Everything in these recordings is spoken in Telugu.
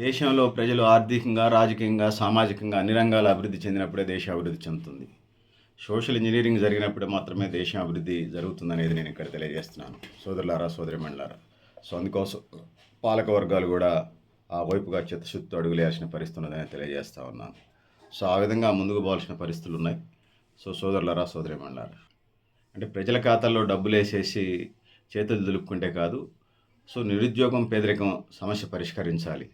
దేశంలో ప్రజలు ఆర్థికంగా రాజకీయంగా సామాజికంగా అన్ని రంగాల అభివృద్ధి చెందినప్పుడే దేశం అభివృద్ధి చెందుతుంది. సోషల్ ఇంజనీరింగ్ జరిగినప్పుడే మాత్రమే దేశం అభివృద్ధి జరుగుతుందనేది నేను ఇక్కడ తెలియజేస్తున్నాను. సోదరులారా సోదరిమండలారా సో అందుకోసం పాలక వర్గాలు కూడా ఆ వైపుగా చిత్తశుద్ధితో అడుగులేయాల్సిన పరిస్థితి ఉన్నదని తెలియజేస్తూ ఉన్నాను. సో ఆ విధంగా ముందుకు పోవాల్సిన పరిస్థితులు ఉన్నాయి. సో సోదరులారా సోదరిమండలారా అంటే ప్రజల ఖాతాల్లో డబ్బులు వేసేసి చేతులు దులుపుకుంటే కాదు సో నిరుద్యోగం పేదరికం సమస్య పరిష్కరించాలి.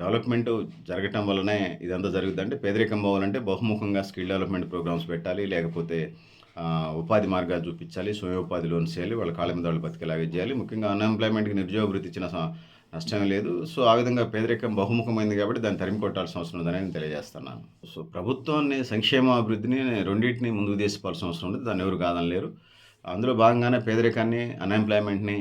డెవలప్మెంట్ జరగటం వల్లనే ఇదంతా జరుగుతుంది అంటే పేదరికం పోవాలంటే బహుముఖంగా స్కిల్ డెవలప్మెంట్ ప్రోగ్రామ్స్ పెట్టాలి లేకపోతే ఉపాధి మార్గాలు చూపించాలి స్వయం ఉపాధి లోన్స్ చేయాలి వాళ్ళ కాళ్ళ మీద వాళ్ళు బతికేలాగా చేయాలి. ముఖ్యంగా అన్ఎంప్లాయ్మెంట్కి నిరుద్యోగ వృత్తి ఇచ్చిన నష్టం లేదు. సో ఆ విధంగా పేదరికం బహుముఖమైంది కాబట్టి దాన్ని తరిమి కొట్టాల్సిన అవసరం ఉందని నేను తెలియజేస్తున్నాను. సో ప్రభుత్వాన్ని సంక్షేమ అభివృద్ధిని రెండింటిని ముందుకు తీసుకోవాల్సిన అవసరం ఉంది. దాన్ని ఎవరు కాదని లేరు అందులో భాగంగానే పేదరికాన్ని అన్ఎంప్లాయ్మెంట్ని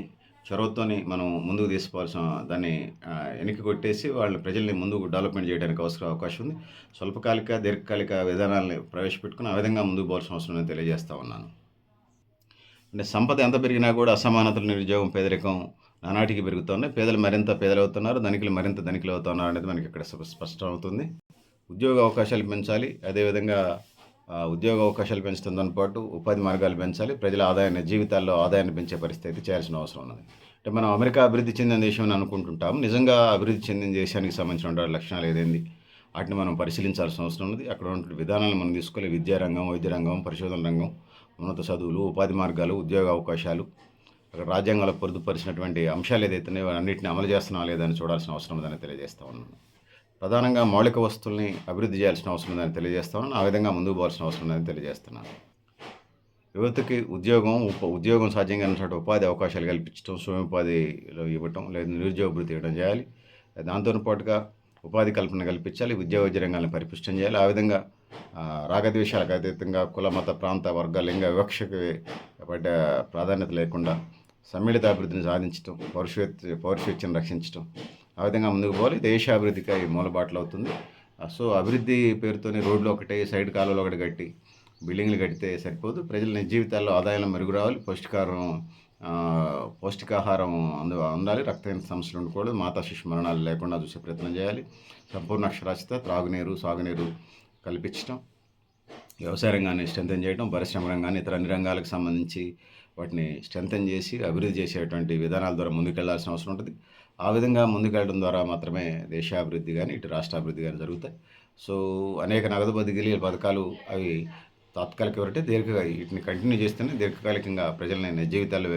చొరవతోని మనం ముందుకు తీసుకోవాల్సిన దాన్ని వెనక్కి కొట్టేసి వాళ్ళ ప్రజల్ని ముందుకు డెవలప్మెంట్ చేయడానికి అవసరం అవకాశం ఉంది. స్వల్పకాలిక దీర్ఘకాలిక విధానాలను ప్రవేశపెట్టుకుని ఆ విధంగా ముందుకు పోవాల్సిన అవసరం నేను తెలియజేస్తా ఉన్నాను. అంటే సంపద ఎంత పెరిగినా కూడా అసమానతలు నిరుద్యోగం పేదరికం నానాటికి పెరుగుతున్నాయి. పేదలు మరింత పేదలు అవుతున్నారు ధనికులు మరింత ధనికులు అవుతున్నారు అనేది మనకి ఇక్కడ స్ప- స్పష్టం అవుతుంది ఉద్యోగ అవకాశాలు పెంచాలి. అదేవిధంగా ఉద్యోగ అవకాశాలు పెంచుతుందని పాటు ఉపాధి మార్గాలు పెంచాలి ప్రజల ఆదాయాన్ని జీవితాల్లో ఆదాయాన్ని పెంచే పరిస్థితి అయితే చేయాల్సిన అవసరం ఉన్నది. అంటే మనం అమెరికా అభివృద్ధి చెందిన దేశం అని అనుకుంటుంటాం. నిజంగా అభివృద్ధి చెందిన దేశానికి సంబంధించిన లక్షణాలు ఏదైంది? వాటిని మనం పరిశీలించాల్సిన అవసరం ఉన్నది. అక్కడ ఉన్నటువంటి విధానాలను మనం తీసుకోవాలి. విద్యారంగం వైద్య రంగం పరిశోధన రంగం ఉన్నత చదువులు ఉపాధి మార్గాలు ఉద్యోగ అవకాశాలు అక్కడ రాజ్యాంగాల పొందుపరిచినటువంటి అంశాలు ఏదైతే ఉన్నాయో అన్నింటిని అమలు చేస్తున్నావా లేదని చూడాల్సిన అవసరం ఉందని తెలియజేస్తా ఉన్నాను. ప్రధానంగా మౌలిక వస్తువుల్ని అభివృద్ధి చేయాల్సిన అవసరం ఉందని తెలియజేస్తాను. ఆ విధంగా ముందుకు పోవాల్సిన అవసరం ఉందని తెలియజేస్తున్నాను. యువతకి ఉద్యోగం ఉప ఉద్యోగం సాధ్యం కానిటువంటి ఉపాధి అవకాశాలు కల్పించడం స్వయం ఉపాధిలో ఇవ్వటం లేదా నిరుద్యోగ భృతి ఇవ్వడం చేయాలి. దాంతో పాటుగా ఉపాధి కల్పన కల్పించాలి ఉద్యోగ వైద్య రంగాలను పరిపుష్టం చేయాలి. ఆ విధంగా రాగద్వేషాలకు అతీతంగా కుల మత ప్రాంత వర్గ లింగ వివక్షకు పడ్డ ప్రాధాన్యత లేకుండా సమ్మిళిత అభివృద్ధిని సాధించడం పౌరుష పౌరుషత్యం రక్షించడం ఆ విధంగా ముందుకు పోవాలి. దేశాభివృద్ధికి అవి మూలబాటలు అవుతుంది. సో అభివృద్ధి పేరుతోనే రోడ్లు ఒకటే సైడ్ కాలువలు ఒకటి కట్టి బిల్డింగ్లు కడితే సరిపోదు. ప్రజల నిజ జీవితాల్లో ఆదాయం మెరుగు రావాలి పౌష్టికారం పౌష్టికాహారం అందు ఉండాలి రక్తహీన సమస్యలు ఉండకూడదు. మాతా శిశు మరణాలు లేకుండా చూసే ప్రయత్నం చేయాలి. సంపూర్ణ అక్షరాస్యత త్రాగునీరు సాగునీరు కల్పించడం వ్యవసాయ రంగాన్ని స్ట్రెంథన్ చేయడం పరిశ్రమ రంగాన్ని ఇతర అన్ని రంగాలకు సంబంధించి వాటిని స్ట్రెంథన్ చేసి అభివృద్ధి చేసేటువంటి విధానాల ద్వారా ముందుకెళ్ళాల్సిన అవసరం ఉంటుంది. ఆ విధంగా ముందుకెళ్ళడం ద్వారా మాత్రమే దేశాభివృద్ధి కానీ ఇటు రాష్ట్రాభివృద్ధి కానీ జరుగుతాయి. సో అనేక నగదు బదిలీ పథకాలు అవి తాత్కాలిక ఎవరంటే దీర్ఘ వీటిని కంటిన్యూ చేస్తేనే దీర్ఘకాలికంగా ప్రజలని నిజ జీవితాల్లో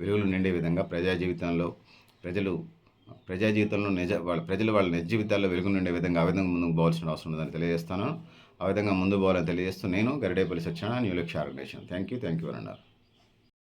వెలుగులు నిండే విధంగా ప్రజా జీవితంలో ప్రజలు ప్రజా జీవితంలో నిజ వాళ్ళ ప్రజలు వాళ్ళ నిజ జీవితాల్లో వెలుగు నిండే విధంగా ఆ విధంగా ముందుకు పోవాల్సిన అవసరం ఉందని తెలియజేస్తాను ఆ విధంగా ముందు పోవాలని తెలియజేస్తూ నేను Garidepalli Satyanarayana new Lakshya organisation thank you thank you అన్నారు